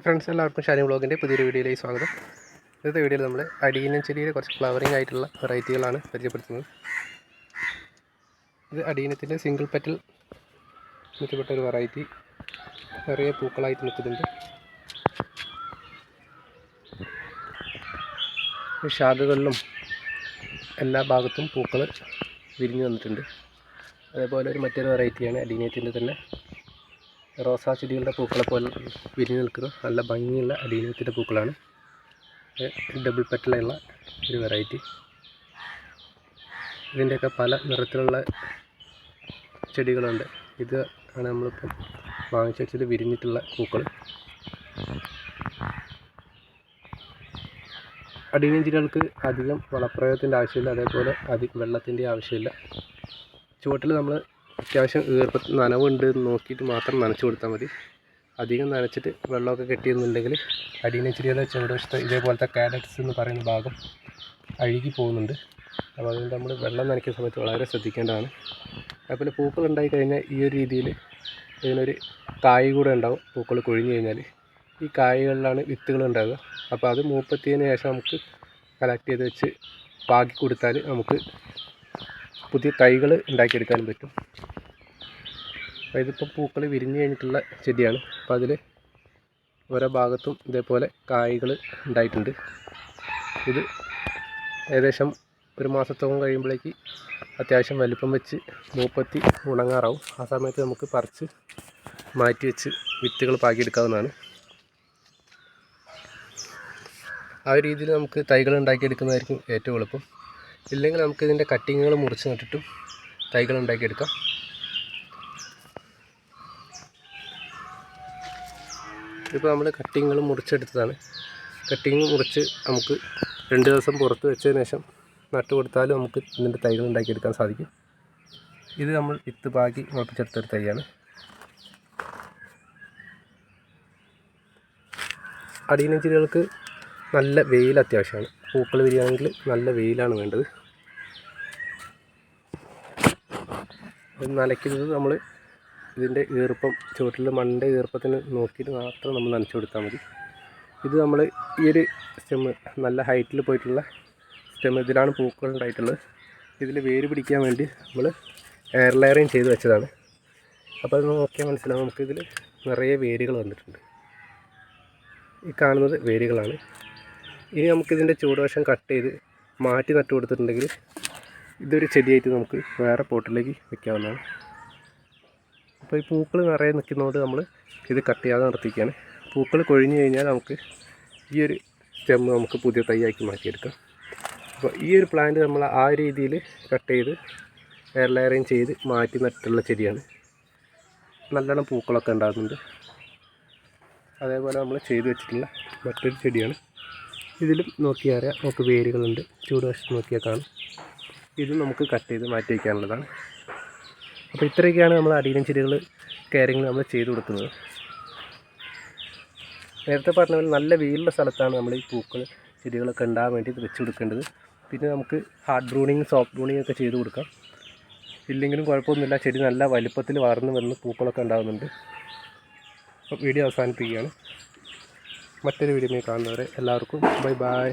Friends എല്ലാവർക്കും ഷാനി വ്ളോഗിന്റെ പുതിയൊരു വീഡിയോയിലേക്ക് സ്വാഗതം. ഇന്നത്തെ വീഡിയോയിൽ നമ്മൾ അടിയനം ചെടിയിലെ കുറച്ച് ഫ്ലവറിംഗ് ആയിട്ടുള്ള വെറൈറ്റികളാണ് പരിചയപ്പെടുത്തുന്നത്. ഇത് അടിയനത്തിന്റെ സിംഗിൾ പെറ്റൽ മെച്ചപ്പെട്ട ഒരു വെറൈറ്റി നിറയെ പൂക്കളായിട്ട് നിൽക്കുന്നുണ്ട്. ശാഖകളിലും എല്ലാ ഭാഗത്തും പൂക്കൾ വിരിഞ്ഞു വന്നിട്ടുണ്ട്. അതേപോലെ ഒരു മറ്റൊരു വെറൈറ്റിയാണ് അടീനത്തിന്റെ തന്നെ. റോസാ ചെടികളുടെ പൂക്കളെ പോലെ വിരിഞ്ഞ് നിൽക്കുന്ന നല്ല ഭംഗിയുള്ള അടീനത്തിന്റെ പൂക്കളാണ്. ഡബിൾ പെറ്റലുള്ള ഒരു വെറൈറ്റി ഇതിന്റെയൊക്കെ പല നിറത്തിലുള്ള ചെടികളുണ്ട്. ഇത് ആണ് നമ്മളിപ്പം വാങ്ങിച്ചു വെച്ചത് വിരിഞ്ഞിട്ടുള്ള പൂക്കൾ. അടീനിയം ചെടികൾക്ക് അധികം വളപ്രയോഗത്തിന്റെ ആവശ്യമില്ല. അതേപോലെ അധികം വെള്ളത്തിന്റെ ആവശ്യമില്ല. ചുവട്ടിൽ നമ്മൾ അത്യാവശ്യം ഈർപ്പ നനവുണ്ട് എന്ന് നോക്കിയിട്ട് മാത്രം നനച്ചു കൊടുത്താൽ മതി. അധികം നനച്ചിട്ട് വെള്ളമൊക്കെ കെട്ടിയെന്നുണ്ടെങ്കിൽ അടിയിലെ ചെടികളുടെ ചുവടുവശത്ത് ഇതേപോലത്തെ കാഡറ്റ്സ് എന്ന് പറയുന്ന ഭാഗം അഴുകി പോകുന്നുണ്ട്. അപ്പോൾ അതുകൊണ്ട് നമ്മൾ വെള്ളം നനയ്ക്കുന്ന സമയത്ത് വളരെ ശ്രദ്ധിക്കേണ്ടതാണ്. അതുപോലെ പൂക്കൾ ഉണ്ടായി കഴിഞ്ഞാൽ ഈ ഒരു രീതിയിൽ ഇതിനൊരു കായ് കൂടെ ഉണ്ടാവും. പൂക്കൾ കൊഴിഞ്ഞു കഴിഞ്ഞാൽ ഈ കായകളിലാണ് വിത്തുകൾ ഉണ്ടാവുക. അപ്പോൾ അത് മൂപ്പത്തിയതിന് ശേഷം നമുക്ക് കളക്ട് ചെയ്ത് വെച്ച് പാകി കൊടുത്താൽ നമുക്ക് പുതിയ തൈകൾ ഉണ്ടാക്കിയെടുക്കാനും പറ്റും. അപ്പോൾ ഇതിപ്പോൾ പൂക്കൾ വിരിഞ്ഞു കഴിഞ്ഞിട്ടുള്ള ചെടിയാണ്. അപ്പോൾ അതിൽ ഓരോ ഭാഗത്തും ഇതേപോലെ കായകൾ ഉണ്ടായിട്ടുണ്ട്. ഇത് ഏകദേശം ഒരു മാസത്തോളം കഴിയുമ്പോഴേക്ക് അത്യാവശ്യം വലിപ്പം വെച്ച് മൂപ്പത്തി ഉണങ്ങാറാവും. ആ സമയത്ത് നമുക്ക് പറിച്ച് മാറ്റി വെച്ച് വിത്തുകൾ പാകിയെടുക്കാവുന്നതാണ്. ആ ഒരു രീതിയിൽ നമുക്ക് തൈകൾ ഉണ്ടാക്കിയെടുക്കുന്നതായിരിക്കും ഏറ്റവും എളുപ്പം. ഇല്ലെങ്കിൽ നമുക്ക് ഇതിന്റെ കട്ടിങ്ങുകൾ മുറിച്ച് നട്ടിട്ടും തൈകൾ ഉണ്ടാക്കിയെടുക്കാം. ഇപ്പോൾ നമ്മൾ കട്ടിങ്ങുകൾ മുറിച്ചെടുത്തതാണ്. കട്ടിങ് മുറിച്ച് നമുക്ക് രണ്ട് ദിവസം പുറത്ത് വെച്ചതിന് ശേഷം നട്ട് കൊടുത്താലും നമുക്ക് ഇതിന്റെ തൈകൾ ഉണ്ടാക്കിയെടുക്കാൻ സാധിക്കും. ഇത് നമ്മൾ വിത്ത് പാകി മുളപ്പിച്ചെടുത്തൊരു തൈയാണ്. അടിയനം ചെടികൾക്ക് നല്ല വെയിൽ അത്യാവശ്യമാണ്. പൂക്കൾ വിരിയാണെങ്കിൽ നല്ല വെയിലാണ് വേണ്ടത്. നനയ്ക്കുന്നത് നമ്മൾ ഇതിന്റെ ഈർപ്പം ചുവട്ടിൽ മണ്ണിന്റെ ഈർപ്പത്തിന് നോക്കിയിട്ട് മാത്രം നമ്മൾ നനച്ചു കൊടുത്താൽ മതി. ഇത് നമ്മൾ ഈ ഒരു സ്റ്റെമ്മ് നല്ല ഹൈറ്റിൽ പോയിട്ടുള്ള സ്റ്റെമ്മ് ഇതിലാണ് പൂക്കൾ ഉണ്ടായിട്ടുള്ളത്. ഇതിൽ വേര് പിടിക്കാൻ വേണ്ടി നമ്മൾ എയർ ലെയറിങ് ചെയ്ത് വെച്ചതാണ്. അപ്പോൾ അത് നോക്കിയാൽ മനസ്സിലാവും നമുക്കിതിൽ നിറയെ വേരുകൾ വന്നിട്ടുണ്ട്. ഈ കാണുന്നത് വേരുകളാണ്. ഇനി നമുക്കിതിന്റെ ചൂടുവശം കട്ട് ചെയ്ത് മാറ്റി നട്ടു കൊടുത്തിട്ടുണ്ടെങ്കിൽ ഇതൊരു ചെടിയായിട്ട് നമുക്ക് വേറെ പോട്ടിലേക്ക് വെക്കാവുന്നതാണ്. അപ്പോൾ ഈ പൂക്കൾ നിറയെ നിൽക്കുന്നതുകൊണ്ട് നമ്മൾ ഇത് കട്ട് ചെയ്യാതെ നിർത്തിക്കുകയാണ് പൂക്കൾ കൊഴിഞ്ഞു കഴിഞ്ഞാൽ നമുക്ക് ഈ ഒരു സ്റ്റെമ്മ് നമുക്ക് പുതിയ തൈയാക്കി മാറ്റിയെടുക്കാം. അപ്പോൾ ഈ ഒരു പ്ലാന്റ് നമ്മൾ ആ രീതിയിൽ കട്ട് ചെയ്ത് എയർ ലെയറിങ് ചെയ്ത് മാറ്റി നട്ടുള്ള ചെടിയാണ്. നല്ലോണം പൂക്കളൊക്കെ ഉണ്ടാകുന്നുണ്ട്. അതേപോലെ നമ്മൾ ചെയ്തു വെച്ചിട്ടുള്ള മറ്റൊരു ചെടിയാണ്. ഇതിലും നോക്കിയാൽ അറിയാം നമുക്ക് വേരുകളുണ്ട്. ചൂടുവശത്ത് നോക്കിയാൽ കാണും. ഇതും നമുക്ക് കട്ട് ചെയ്ത് മാറ്റി വയ്ക്കാനുള്ളതാണ്. അപ്പോൾ ഇത്രയൊക്കെയാണ് നമ്മൾ അടിയിലും ചെടികൾ കെയറിങ് നമ്മൾ ചെയ്തു കൊടുക്കുന്നത്. നേരത്തെ പറഞ്ഞ പോലെ നല്ല വെയിലുള്ള സ്ഥലത്താണ് നമ്മൾ ഈ പൂക്കൾ ചെടികളൊക്കെ ഉണ്ടാകാൻ വേണ്ടി വെച്ച് കൊടുക്കേണ്ടത്. പിന്നെ നമുക്ക് ഹാർഡ് ബ്രൂണിങ് സോഫ്റ്റ് ബ്രൂണിങ് ഒക്കെ ചെയ്ത് കൊടുക്കാം. ഇല്ലെങ്കിലും കുഴപ്പമൊന്നുമില്ല. ചെടി നല്ല വലുപ്പത്തിൽ വളർന്ന് വരുന്ന പൂക്കളൊക്കെ ഉണ്ടാകുന്നുണ്ട്. അപ്പോൾ വീഡിയോ അവസാനിപ്പിക്കുകയാണ്. മറ്റൊരു വീഡിയോ കാണുന്നവരെ എല്ലാവർക്കും ബൈ ബൈ